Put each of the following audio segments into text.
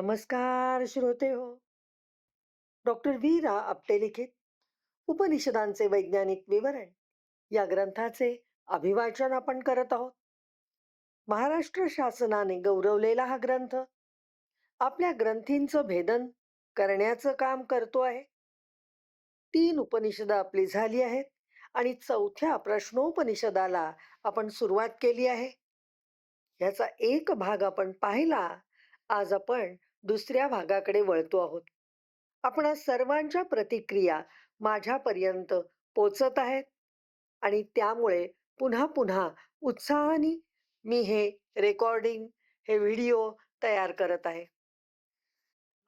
नमस्कार श्रोते हो. डॉक्टर व्ही रा आपटे लिखित उपनिषदांचे वैज्ञानिक विवरण या ग्रंथाचे अभिवाचन आपण करत आहोत. महाराष्ट्र शासनाने गौरवलेला हा ग्रंथ आपल्या ग्रंथींचं भेदन करण्याचं काम करतो आहे. तीन उपनिषद आपली झाली आहेत आणि चौथ्या प्रश्नोपनिषदाला आपण सुरुवात केली आहे. याचा एक भाग आपण पाहिला आज आपण दुसऱ्या भागाकडे वळतो आहोत. आपण सर्वांच्या प्रतिक्रिया माझ्यापर्यंत पोचत आहेत. आणि त्यामुळे पुन्हा पुन्हा उत्साहाने मी हे रेकॉर्डिंग हे व्हिडिओ तयार करत आहे.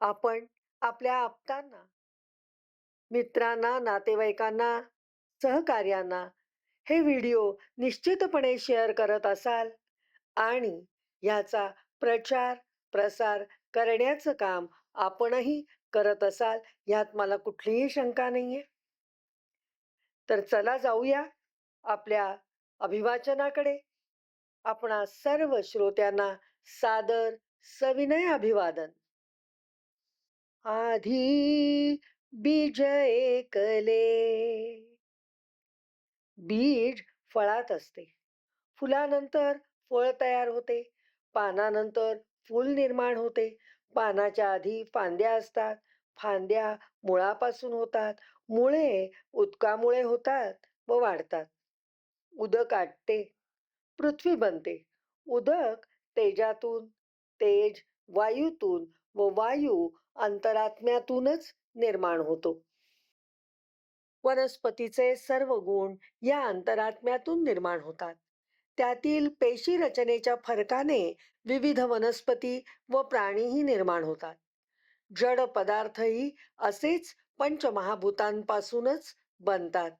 आपण आपल्या आपतांना मित्रांना नातेवाईकांना सहकार्यांना हे व्हिडिओ निश्चितपणे शेअर करत असाल आणि याचा प्रचार प्रसार करण्याचं काम आपणही करत असाल यात मला कुठलीही शंका नाहीये. तर चला जाऊया आपल्या अभिवाचनाकडे. आपणा सर्व श्रोत्यांना सादर सविनय अभिवादन. आधी बीज एकले बीज फळात असते. फुलानंतर फळ तयार होते. पानानंतर फूल निर्माण होते. पानाच्या आधी फांद्या असतात. फांद्या मुळापासून होतात. मुळे उदकामुळे होतात व वाढतात. उदक आटते. पृथ्वी बनते. उदक तेजातून तेज वायूतून व वायू अंतरात्म्यातूनच निर्माण होतो. वनस्पतीचे सर्व गुण या अंतरात्म्यातून निर्माण होतात. त्यातील पेशी रचनेच्या फरकाने विविध वनस्पती व प्राणीही निर्माण होतात. जड पदार्थही असेच पंचमहाभूतांपासूनच बनतात.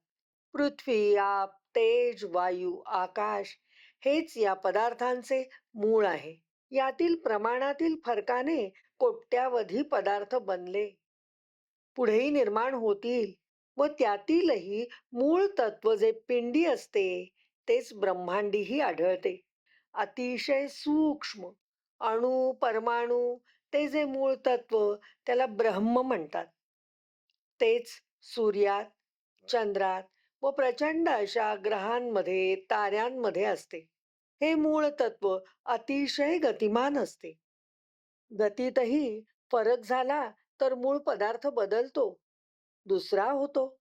पृथ्वी आप तेज वायू आकाश हेच या पदार्थांचे मूळ आहे. यातील प्रमाणातील फरकाने कोट्यावधी पदार्थ बनले. पुढेही निर्माण होतील व त्यातीलही मूळ तत्व जे पिंडी असते तेच ब्रह्मांडीही आढळते. अतिशय सूक्ष्म अणु परमाणू ते जे मूळ तत्व त्याला ब्रह्म म्हणतात. तेच सूर्यात चंद्रात व प्रचंड अशा ग्रहांमध्ये ताऱ्यांमध्ये असते. हे मूळ तत्व अतिशय गतिमान असते. गतीतही फरक झाला तर मूळ पदार्थ बदलतो. दुसरा होतो.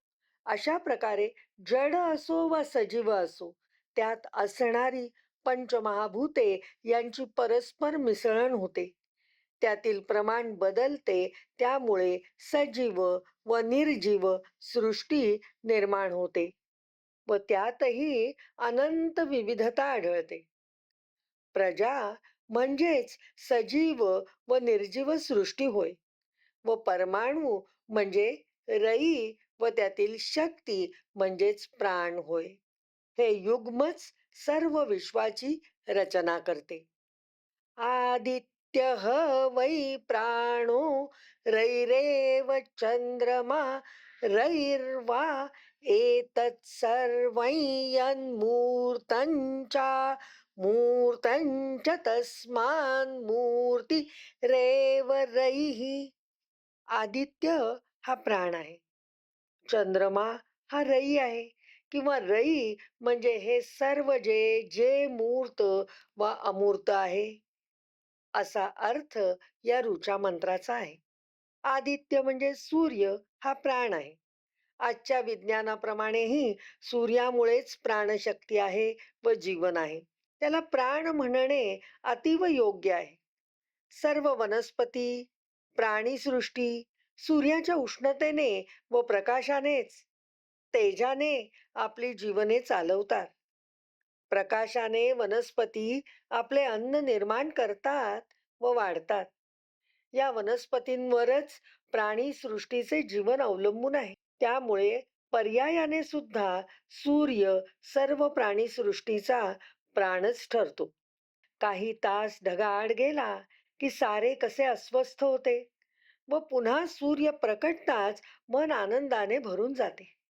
अशा प्रकारे जड असो वा सजीव असो त्यात असणारी पंचमहाभूते यांची परस्पर मिसळण होते. त्यातील प्रमाण बदलते त्यामुळे सजीव व निर्जीव सृष्टी निर्माण होते व त्यातही अनंत विविधता आढळते. प्रजा म्हणजेच सजीव व निर्जीव सृष्टी होय व परमाणू म्हणजे रई व त्यातील शक्ती म्हणजेच प्राण होय. हे युग्मच सर्व विश्वाची रचना करते. आदित्य वै प्राणो रैरेव चंद्रमा रैर्वा एतत् सर्वं मूर्तञ्च तस्मान् मूर्ति रेव रैः. आदित्य हा प्राण आहे. चंद्रमा हा रई आहे. किंवा रई म्हणजे हे सर्व जे जे मूर्त व अमूर्त आहे. असा अर्थ या ऋचा मंत्राचा आहे. आदित्य म्हणजे सूर्य हा प्राण आहे. आजच्या विज्ञानाप्रमाणेही सूर्यामुळेच प्राणशक्ती आहे व जीवन आहे. त्याला प्राण म्हणणे अतिव योग्य आहे. सर्व वनस्पती प्राणीसृष्टी सूर्याच्या उष्णतेने व प्रकाशानेच तेजाने आपली जीवने चालवतात. प्रकाशाने वनस्पती आपले अन्न निर्माण करतात व वाढतात. या वनस्पतींवरच प्राणी सृष्टीचे जीवन अवलंबून आहे. त्यामुळे पर्यायाने सुद्धा सूर्य सर्व प्राणी सृष्टीचा प्राणच ठरतो. काही तास ढगाआड गेला की सारे कसे अस्वस्थ होते व पुन्हा सूर्य प्रकटताच मन आनंदाने भरून जाते.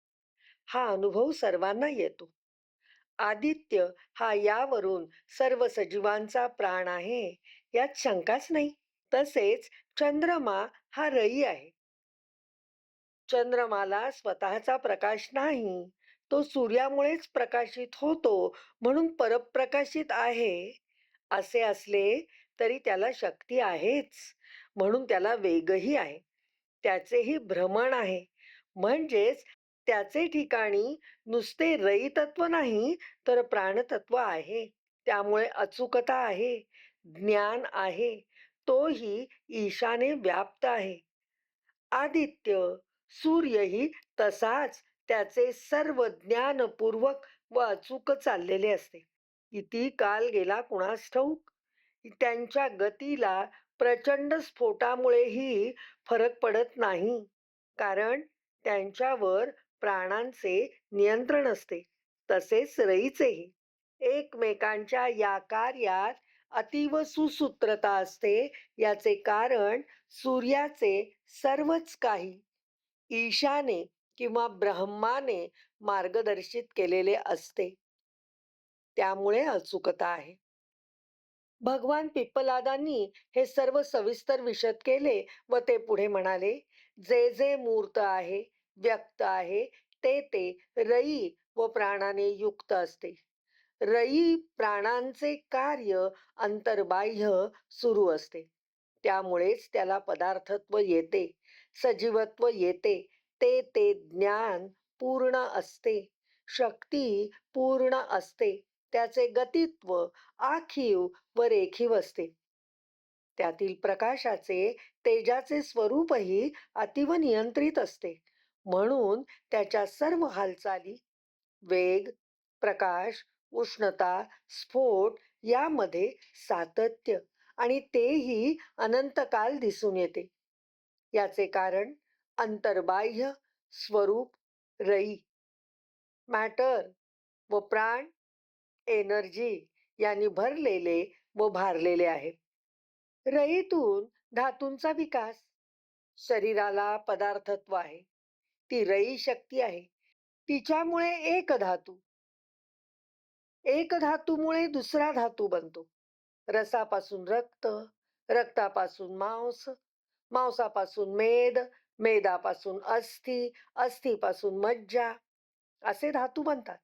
हा अनुभव सर्वांना येतो. आदित्य हा यावरून सर्व सजीवांचा प्राण आहे यात शंकाच नाही. तसेच चंद्रमा हा रई आहे. चंद्रमाला स्वतःचा प्रकाश नाही. तो सूर्यामुळेच प्रकाशित होतो म्हणून परप्रकाशित आहे. असे असले तरी त्याला शक्ती आहेच म्हणून त्याला वेगही आहे. त्याचेही भ्रमण आहे. म्हणजेच त्याचे ठिकाणी नुसते रयितत्व नाही तर प्राणतत्व आहे. त्यामुळे अचूकता आहे ज्ञान आहे तोही ईशाने व्याप्त आहे. आदित्य सूर्यही तसाच त्याचे सर्व ज्ञानपूर्वक व अचूक चाललेले असते. किती काल गेला कुणास ठाऊक? त्यांच्या गतीला प्रचंड स्फोटामुळेही फरक पडत नाही. कारण त्यांच्यावर प्राणांचे नियंत्रण असते तसेच रईचेही. एकमेकांच्या या कार्यात अतीव सुसूत्रता असते याचे कारण सूर्याचे सर्वच काही. ईशाने किंवा ब्रह्माने मार्गदर्शित केलेले असते. त्यामुळे अचूकता आहे. भगवान पिप्पलादांनी हे सर्व सविस्तर विशद केले व ते पुढे म्हणाले जे जे मूर्त आहे व्यक्त आहे ते ते रई व प्राणाने युक्त असते. रई प्राणांचे कार्य अंतर्बाह्य सुरू असते. त्यामुळेच त्याला पदार्थत्व येते सजीवत्व येते ते ते ज्ञान पूर्ण असते शक्ती पूर्ण असते त्याचे गतित्व आखीव व रेखीव असते. त्यातील प्रकाशाचे तेजाचे स्वरूपही अतिव नियंत्रित असते. म्हणून त्याच्या सर्व हालचाली वेग प्रकाश उष्णता स्फोट यामध्ये सातत्य आणि तेही अनंतकाल दिसून येते. याचे कारण अंतर्बाह्य स्वरूप रई मॅटर व प्राण एनर्जी यांनी भरलेले व भारलेले आहे. रईतून धातूंचा विकास शरीराला पदार्थत्व आहे. ती रई शक्ती आहे. तिच्यामुळे एक धातू. एक धातूमुळे दुसरा धातू बनतो. रसापासून रक्त रक्तापासून मांस मांसापासून मेद मेदापासून अस्थि अस्थीपासून मज्जा असे धातू बनतात.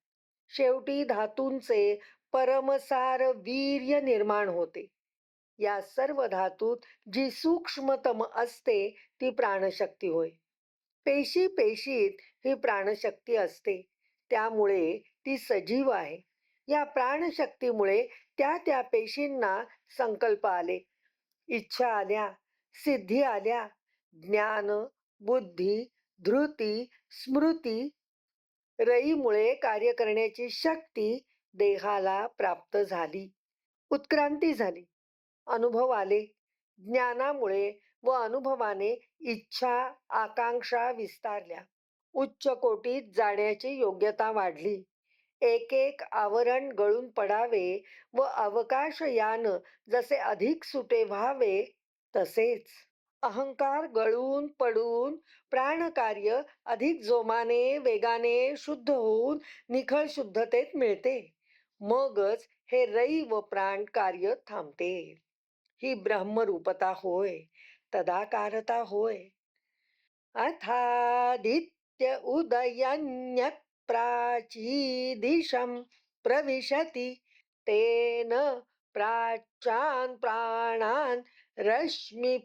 शेवटी धातूंचे परमसार वीर्य निर्माण होते. या सर्व धातूत जी सूक्ष्मतम असते ती प्राणशक्ती होय. पेशी पेशीत ही प्राणशक्ती असते. त्यामुळे ती सजीव आहे. या प्राणशक्तीमुळे त्या त्या पेशींना संकल्प आले. इच्छा आल्या सिद्धी आल्या. ज्ञान बुद्धी धृती स्मृती रईमुळे कार्य करण्याची शक्ती देहाला प्राप्त झाली. उत्क्रांती झाली. अनुभव आले. ज्ञानामुळे व अनुभवाने इच्छा आकांक्षा विस्तारल्या. उच्च कोटीत जाण्याची योग्यता वाढली. एक एक आवरण गळून पडावे व अवकाशयान जसे अधिक सुटे व्हावे तसेच. अहंकार गळून पडून प्राणकार्य अधिक जोमाने वेगाने शुद्ध होऊन निखळ शुद्धतेत मिळते. मगच हे रई व प्राण कार्य थांबते. ही ब्रह्मरूपता होय. तदाकारता होय. अथादित्य उदयन्य प्राची दिशं प्रविशति तेन प्राच्यान् प्राणान् रश्मिपूसन्निधत्ते।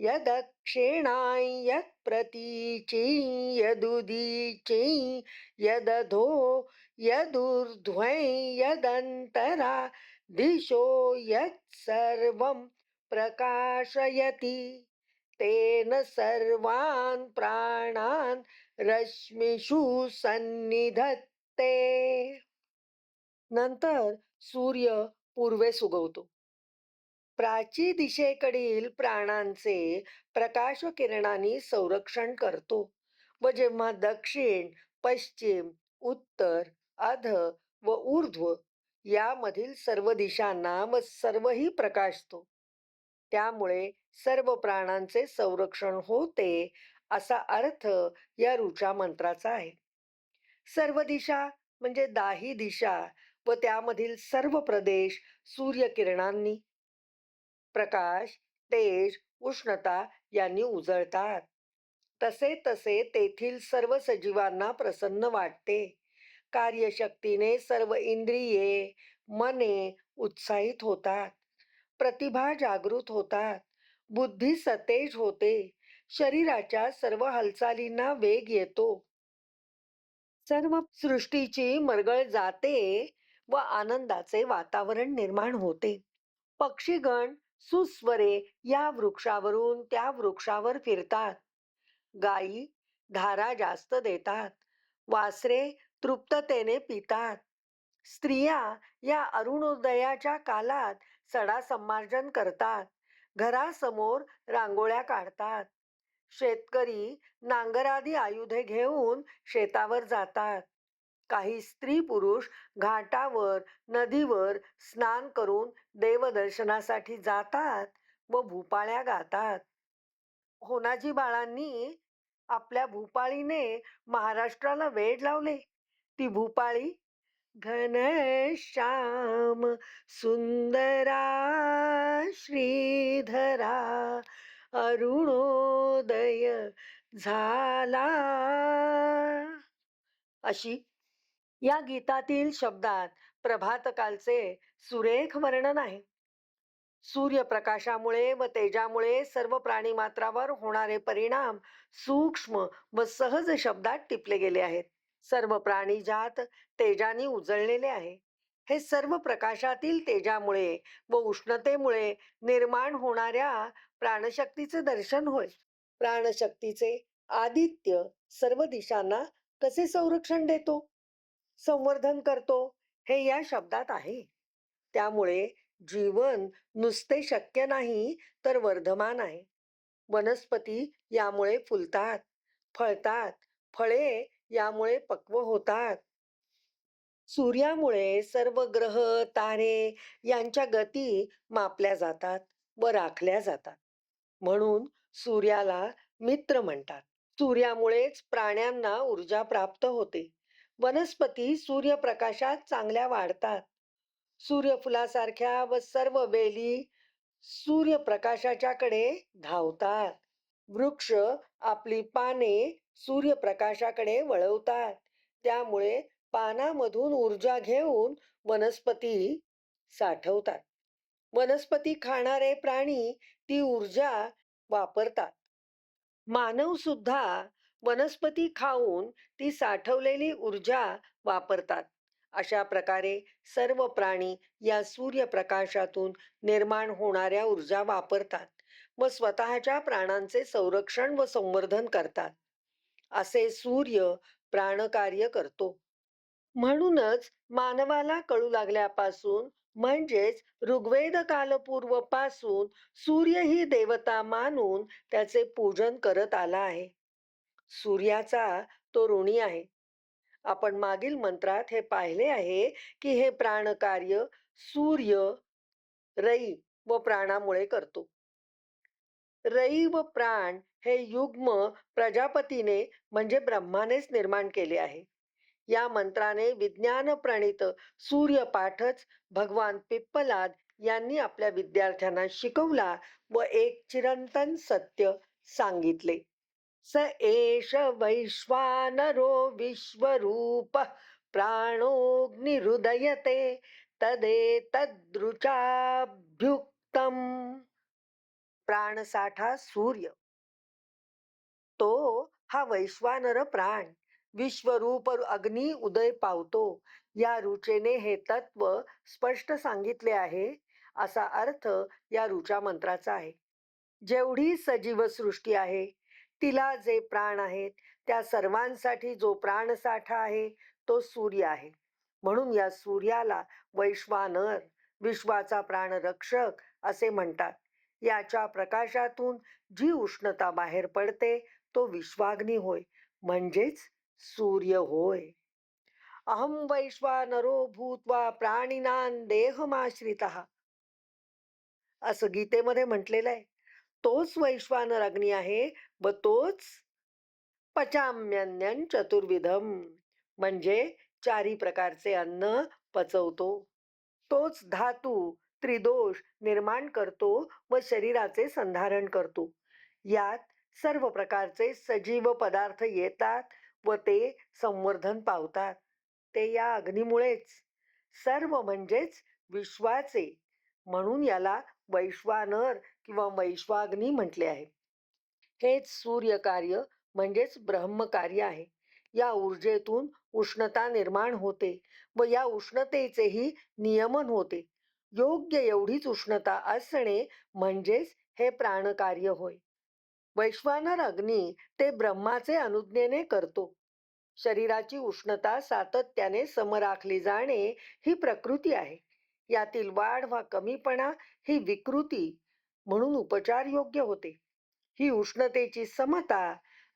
यदक्षिणाय यत्प्रतीची यदुदीची यदधो यदूर्ध्वै यदन्तरा दिशो यत्सर्वं प्रकाशयति। तेन सर्वान् प्राणान् रश्मिषु सन्निधत्ते। नंतर सूर्य पूर्वेस उगवतो प्राची दिशेकडील प्राणांचे प्रकाश किरणांनी संरक्षण करतो व जेव्हा दक्षिण पश्चिम उत्तर अध व ऊर्ध्व यामधील सर्व दिशांना व सर्वही प्रकाशतो. त्यामुळे सर्व प्राणांचे संरक्षण होते असा अर्थ या ऋचा मंत्राचा आहे. सर्व दिशा म्हणजे दाही दिशा व त्यामधील सर्व प्रदेश सूर्यकिरणांनी. प्रकाश तेज उष्णता यांनी उजळतात. तसे तसे तेथील सर्व सजीवांना प्रसन्न वाटते. कार्यशक्तीने सर्व इंद्रिये मने उत्साहित होतात प्रतिभा जागृत होतात बुद्धी सतेज होते शरीराच्या सर्व हालचालींना वेग येतो. सर्व सृष्टीची मरगळ जाते व आनंदाचे वातावरण निर्माण होते. पक्षीगण सुस्वरे या वृक्षावरून त्या वृक्षावर फिरतात. गायी धारा जास्त देतात. वासरे तृप्ततेने पितात. स्त्रिया या अरुणोदयाच्या कालात सडा संमार्जन करतात. घरासमोर रांगोळ्या काढतात. शेतकरी नांगरादी आयुधे घेऊन शेतावर जातात. काही स्त्री पुरुष घाटावर नदीवर स्नान करून देवदर्शनासाठी जातात व भूपाळ्या गातात. होनाजी बाळांनी आपल्या भूपाळीने महाराष्ट्राला वेड लावले. ती भूपाळी? घनश्याम सुंदरा श्रीधरा अरुणोदय झाला. अशी या गीतातील शब्दात प्रभातकालचे सुरेख वर्णन आहे. सूर्यप्रकाशामुळे व तेजामुळे सर्व प्राणीमात्रावर होणारे परिणाम सूक्ष्म व सहज शब्दात टिपले गेले आहेत. सर्व प्राणीजात तेजाने उजळलेले आहे. हे सर्व प्रकाशातील तेजामुळे व उष्णतेमुळे निर्माण होणाऱ्या प्राणशक्तीचे दर्शन होय. प्राणशक्तीचे आदित्य सर्व दिशांना कसे संरक्षण देतो? संवर्धन करतो? हे या शब्दात आहे. त्यामुळे जीवन नुसते शक्य नाही तर वर्धमान आहे. वनस्पती यामुळे फुलतात फळतात फळे यामुळे पक्व होतात. सूर्यामुळे सर्व ग्रह तारे यांच्या गती मापल्या जातात व राखल्या जातात. म्हणून सूर्याला मित्र म्हणतात. सूर्यामुळेच प्राण्यांना ऊर्जा प्राप्त होते. वनस्पती सूर्यप्रकाशात चांगल्या वाढतात. सूर्यफुलासारख्या व सर्व वेली सूर्यप्रकाशाच्याकडे धावतात. वृक्ष आपली पाने सूर्यप्रकाशाकडे वळवतात. त्यामुळे पानामधून ऊर्जा घेऊन वनस्पती साठवतात. वनस्पती खाणारे प्राणी ती ऊर्जा वापरतात. मानव सुद्धा वनस्पती खाऊन ती साठवलेली ऊर्जा वापरतात. अशा प्रकारे सर्व प्राणी या सूर्यप्रकाशातून निर्माण होणाऱ्या ऊर्जा वापरतात व स्वतःच्या प्राणांचे संरक्षण व संवर्धन करतात. असे सूर्य प्राणकार्य करतो. म्हणूनच मानवाला कळू लागल्यापासून म्हणजेच ऋग्वेद कालपूर्वपासून सूर्य ही देवता मानून त्याचे पूजन करत आला आहे. सूर्याचा तो ऋणी आहे. आपण मागील मंत्रात हे पाहिले आहे की हे प्राणकार्य सूर्य रई व प्राणामुळे करतो. रई व प्राण हे युग्म प्रजापतीने म्हणजे ब्रह्मानेच निर्माण केले आहे. या मंत्राने विज्ञान प्रणित सूर्यपाठच भगवान पिप्पलाद यांनी आपल्या विद्यार्थ्यांना शिकवला व एक चिरंतन सत्य सांगितले. स एष वैश्वानरो विश्वरूप प्राणोऽग्निरुदयते तदेतदृचाभ्युक्तम प्राणसाठा सूर्य. तो हा वैश्वानर प्राण विश्वरूप अग्नी उदय पावतो. या रुचेने हे तत्व स्पष्ट सांगितले आहे असा अर्थ या रुचा मंत्राचा आहे. जेवढी सजीव सृष्टी आहे तिला जे प्राण आहेत त्या सर्वांसाठी जो प्राणसाठा आहे तो सूर्य आहे. म्हणून या सूर्याला वैश्वानर विश्वाचा प्राणरक्षक असे म्हणतात. याच्या प्रकाशातून जी उष्णता बाहेर पडते तो विश्वाग्नी होय. म्हणजेच सूर्य होय. अहम वैश्वानरो भूत्वा प्राणिनान देहमाश्रित. असं गीतेमध्ये म्हटलेलं आहे. तोच वैश्वानर अग्नी आहे व तोच पचाम्यन्यन चतुर्विधम म्हणजे चारी प्रकारचे अन्न पचवतो. तोच धातू त्रिदोष निर्माण करतो व शरीराचे संधारण करतो. यात सर्व प्रकारचे सजीव पदार्थ येतात व ते संवर्धन पावतात. ते या अग्नीमुळेच. सर्व म्हणजेच विश्वाचे. म्हणून याला वैश्वानर किंवा वैश्वाग्नी म्हटले आहे. हेच सूर्यकार्य म्हणजेच ब्रह्मकार्य आहे. या ऊर्जेतून उष्णता निर्माण होते व या उष्णतेचेही नियमन होते. योग्य एवढीच उष्णता असणे म्हणजेच हे प्राणकार्य होय. वैश्वानर अग्नी ते ब्रह्माचे अनुज्ञेने करतो. शरीराची उष्णता सातत्याने सम राखली जाणे ही प्रकृती आहे. यातील वाढ वा कमीपणा ही विकृती म्हणून उपचार योग्य होते. ही उष्णतेची समता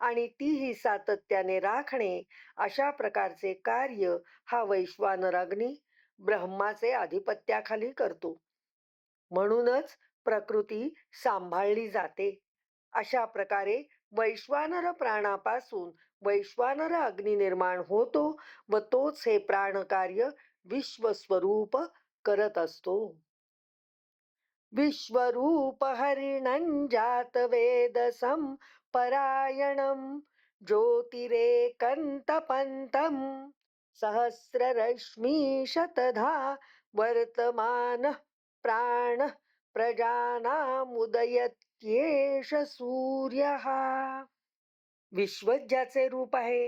आणि तीही सातत्याने राखणे अशा प्रकारचे कार्य हा वैश्वानर अग्नी ब्रह्माचे आधिपत्याखाली करतो. म्हणूनच प्रकृती सांभाळली जाते. अशा प्रकारे वैश्वानर प्राणापासून वैश्वानर अग्नी निर्माण होतो व तोच हे प्राणकार्य विश्वस्वरूप करत असतो. विश्वरूप हरिणं जात वेदसं परायणं ज्योतिरेकन्तपन्तं सहस्ररश्मी शतधा वर्तमान प्राण प्रजानामुदयत्येष सूर्यः। विश्व ज्याचे रूप आहे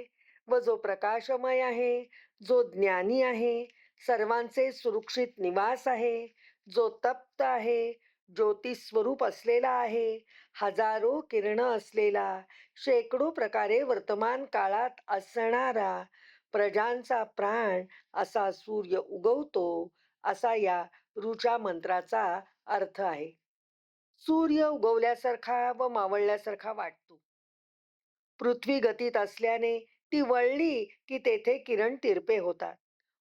व जो प्रकाशमय आहे जो ज्ञानी आहे सर्वांचे सुरक्षित निवास आहे जो तप्त आहे ज्योतिस्वरूप असलेला आहे हजारो किरण असलेला शेकडो प्रकारे वर्तमान काळात असणारा प्रजांचा प्राण असा सूर्य उगवतो असा या ऋचा मंत्राचा अर्थ आहे. सूर्य उगवल्यासारखा व मावळल्यासारखा वाटतो. पृथ्वी गतीत असल्याने ती वळली की तेथे किरण तिरपे होतात.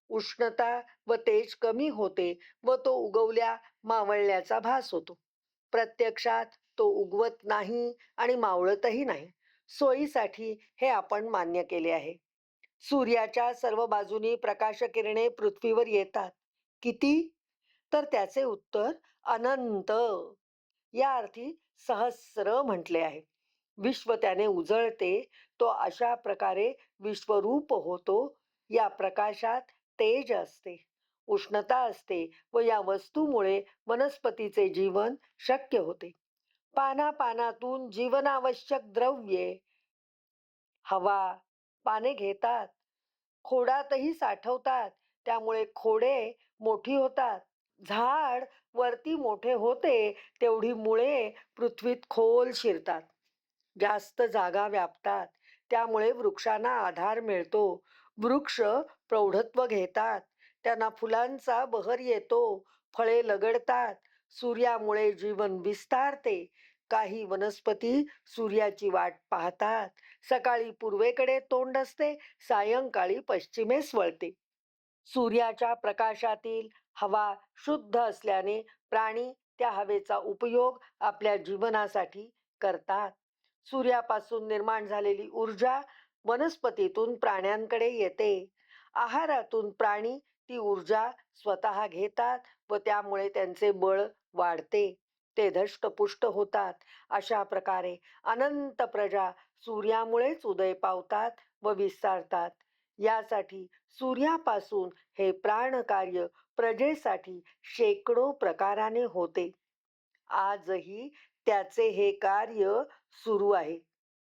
उष्णता व तेज कमी होते व तो उगवल्या मावळल्याचा भास होतो. प्रत्यक्षात तो उगवत नाही आणि मावळतही नाही. सोयीसाठी हे आपण मान्य केले आहे. सूर्याच्या सर्व बाजूनी प्रकाश किरणे पृथ्वीवर येतात. किती? तर त्याचे उत्तर अनंत. या अर्थी सहस्र म्हटले आहे. विश्व त्याने उजळते तो अशा प्रकारे विश्वरूप होतो. या प्रकाशात तेज असते उष्णता असते व या वस्तूमुळे वनस्पतीचे जीवन शक्य होते. पाना पानातून जीवनावश्यक द्रव्ये हवा पाने घेतात. खोडातही साठवतात. त्यामुळे खोडे मोठी होतात. झाड वरती मोठे होते तेवढी मुळे पृथ्वीत खोल शिरतात. जास्त जागा व्यापतात. त्यामुळे वृक्षांना आधार मिळतो. वृक्ष प्रौढत्व घेतात. त्यांना फुलांचा बहर येतो. फळे लगडतात. सूर्यामुळे जीवन विस्तारते. काही वनस्पती सूर्याची वाट पाहतात. सकाळी पूर्वेकडे तोंड असते सायंकाळी पश्चिमेस वळते सूर्याच्या प्रकाशातील हवा शुद्ध असल्याने प्राणी त्या हवेचा उपयोग आपल्या जीवनासाठी करतात. सूर्यापासून निर्माण झालेली ऊर्जा वनस्पतीतून प्राण्यांकडे येते. आहारातून प्राणी ती ऊर्जा स्वतः घेतात व त्यामुळे त्यांचे बळ वाढते. ते धष्टपुष्ट होतात. अशा प्रकारे अनंत प्रजा सूर्यामुळेच उदय पावतात व विस्तारतात. यासाठी सूर्यापासून हे प्राणकार्य प्रजेसाठी शेकडो प्रकाराने होते. आजही त्याचे हे कार्य सुरू आहे.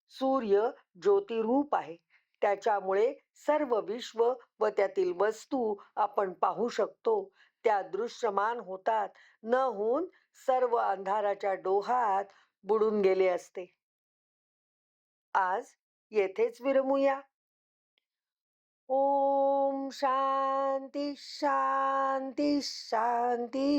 सूर्य ज्योतिरूप आहे. त्याच्यामुळे सर्व विश्व व त्यातील वस्तू आपण पाहू शकतो. त्या दृश्यमान होतात. न होऊन सर्व अंधाराच्या डोहात बुडून गेले असते. आज येथेच विरमूया. ओम शांती शांती शांती